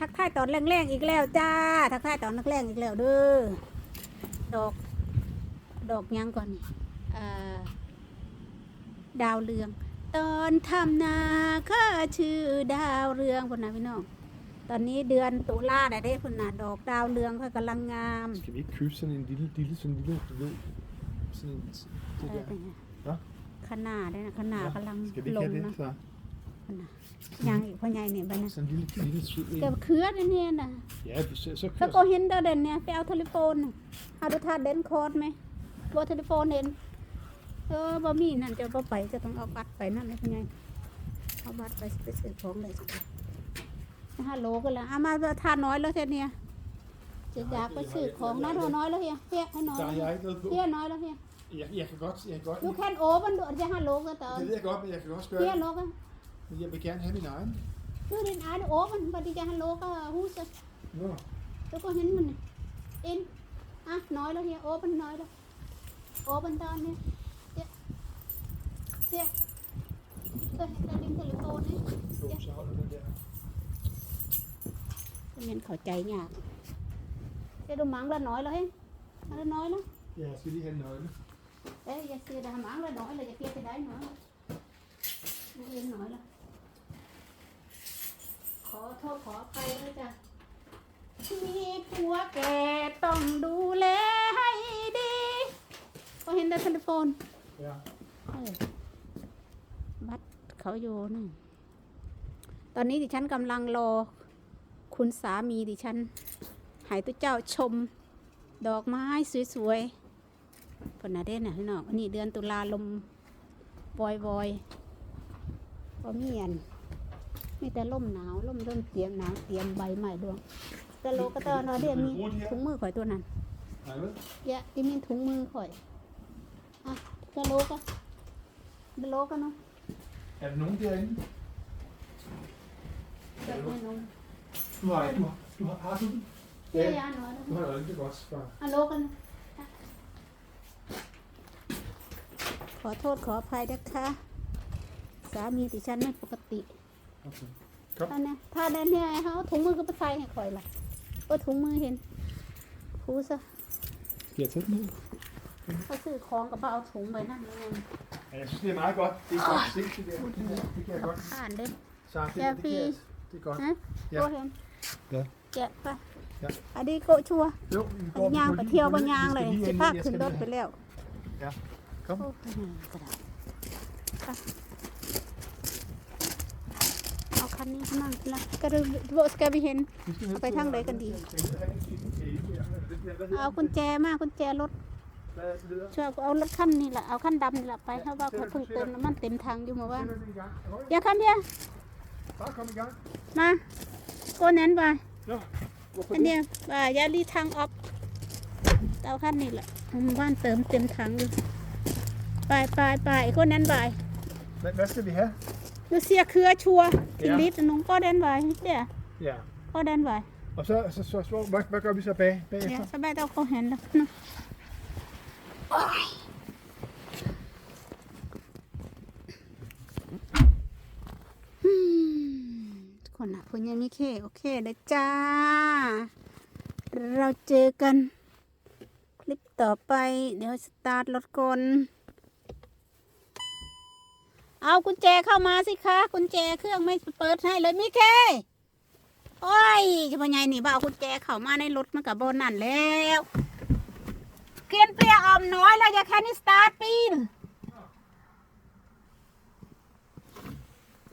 ทักทายตอนแรงๆอีกแล้วจ้า ทักทายตอนแรงๆอีกแล้วเด้อดอก ดอกยังก่อนอดาวเรือง ตอนทำนาข้าชื่อดาวเรืองพุ่นนะพี่น้องตอนนี้เดือนตุลาได้เด้พุ่นนะดอกดาวเรืองเขากำลังงาม Skal vi ikke købe sådan en lille, lille, sådan en lille, du ved, sådan en, det der. เป็นไงฮะขนาดได้นะขนาดกำลัง Skal vi ล ikke ง have นะ det, så? พุ่นนะยังอีกพ่อใหญ่เนี่ยบ้านะ Sådan en lille, lille sød เก็บ en. เครือนี่เนี่ยนะ Ja, så, så ถ้า kør ก็เห็นเดอเด่นเนี่ยไปเอาโทรโฟนน่ะเอาดูท่าเด่นคอร์ดไหมบโทรโฟนเห็นเออบ่มีนั่นจะบ่ไปจะต้องเอาบัตรไปนั่นเลยพ่อใหญ่เอาบัตรไปไปซื้อของเลยสิฮัลโหลกันแล้วเอามาทานน้อยแล้วเท่านี้จะอยากไปซื้อของนะดูน้อยแล้วเฮียเฮียให้น้อย Der har jeg ikke noget på. เฮียน้อยแล้วเฮีย Jeg, jeg kan godt, jeg kan godt. you can open ดูจะฮัลโหลกันต่อ Det ved jeg godt, men jeg kan også เฮีย gøre โล det. กัน Men jeg vil gerne have min egen. ดูดินอ่านโอมันปฏิจะฮัลโหลก็ฮู้ซะ Nå. แล้วก็เห็นมันนี่อินอะน้อยแล้วเฮียโอมันน้อยแล้วโอมันตอนนี้เฮียเฮียก็เห็น แต่ดินโทรโฟนนี่ Jo, så holder den der. เห็นเข้าใจยากเฮียดูหมังละน้อยแล้วเฮ้ยมาละน้อยแล้ว Ja, jeg skal lige have en nøgle. เอ้ยอย่าเสียดายหมังละน้ ขอโทษขอไปด้วยจ้ะมีผัวแก่ต้องดูแลให้ดีก็เห็นแต่โทรโฟน Ja. เออบัตรเขาอยู่นั่นตอนนี้ดิฉันกำลังรอ คุณสามีดิฉันใหายตัวเจ้าชม ดอกไม้สวยๆพนนาเด่นนะพี่น้องอันนี้เดือนตุลาลมบอยบอยๆก็มีอัน มีแต่ล่มหนาวล่มเริ่มเตรียมหนาวเตรียมใบใหม่ดวงตะโลกระเตอนอเดียนมีถุงมือข่อยตัวนั้น Nej, vel? ยะที่มีถุงมือข่อยอะตะโลกอะตะโลกอะเนาะ Er der nogen derinde? เกิดไม่นม Du har, du har, du har, har du den? เฮียยาหน่อยนะ Du har øjne, det er godt, far. อะโลกันนะขอโทษขออภัยนะคะสามีดิฉันไม่ปกติ Okay. ถ้าเนี่ยถ้าเดินเนี่ยเขาเอาถุงมือก็ไปใส่ให้ข่อยล่ะก็ถุงมือเห็นคูซะ Skal jeg tage den her? เขาซื้อของกับเอาถุงไปนั่นเลย Ja, jeg synes, det er meget godt. Det er godt sigt, det der. Det, der. det kan jeg ขับ godt. ผ่านเด้ Så det, Ja, det, det, fint. kan jeg, det er godt. ฮะ Ja. ตัวเห็น Ja. แกะไป Ja. อันนี้โกชัวร์ Jo, vi อัน går นี้ย่าง på ไป lige- เที่ยว på บน lige- ยาง vi เลย skal lige สิ ind, พา jeg ขึ้น skal รถ lige ไป have- แล้ว Ja. Kom. โอ้ยกระดาษไปเอา คันนี้มาแล้วก็ดูโบสกาบิเห็นเอาไป til- ทางไหนกันดี เอากุญแจมากุญแจรถช่วยเอารถคันนี้แหละเอาคันดำนี่แหละไปเพราะว่าเขาเพิ่งเติมน้ำมันเต็มถังอยู่เมื่อวานอย่าคันเดียวมาโกนั้นไปอันเดียวว่ายาลีทางออฟเอาคันนี้แหละเมื่อวานเติมเต็มถังอยู่ไปไปไปไอ้คนนั้นไป Hvad, hvad skal vi have? ดูเสียเครือชัวร์ Ja. กินลิตรน้องก็เดินไปเดี๋ยว Ja. ก็เดินไป Og så, så, så, så hvad, hvad gør vi så bag, เดี๋ยว bagefter? สบายเต้าเขาเห็นแล้วนะโอ๊ยอืมทุกคนอะพูดยังไม่เคโอเคเลยจ้า เราเจอกัน คลิปต่อไป เดี๋ยวสตาร์ทรถก่อน เอากุญแจเข้ามาสิคะกุญแจเครื่องไม่เปิดให้เลยมิเคโอ้ยจะเป็นไงนี่บ่าวกุญแจเข้ามาในรถมันกับโบนั่นแล้วเกลียนเปรียออมน้อยแล้วอย่าแค่นี้สตาร์ทปีน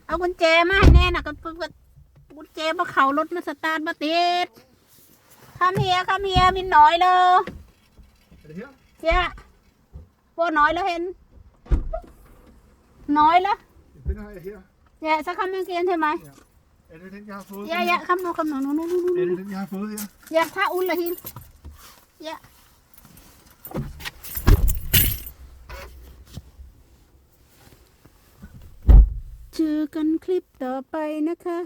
เอากุญแจมาให้แน่น่ะก็กุญแจมาเข้ารถมาสตาร์ทมาติดคำเฮียคำเฮียมินน้อยเลย Er det her? เจ้าโบน้อยแล้วเห็น น้อยแล้ว Den har jeg her. เจ้าสักคำยังเกลียนใช่ไหม Er det den, jeg har fået? เจ้า Den เจ้า her? คำดูคำหนูนู่นนู่นนู่น Er นู่น det den, jeg har fået her? อย่าท่าอุ่นละหินอย่าเจอกันคลิปต่อไปนะคะ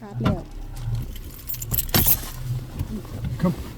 ตัดแล้ว Kom.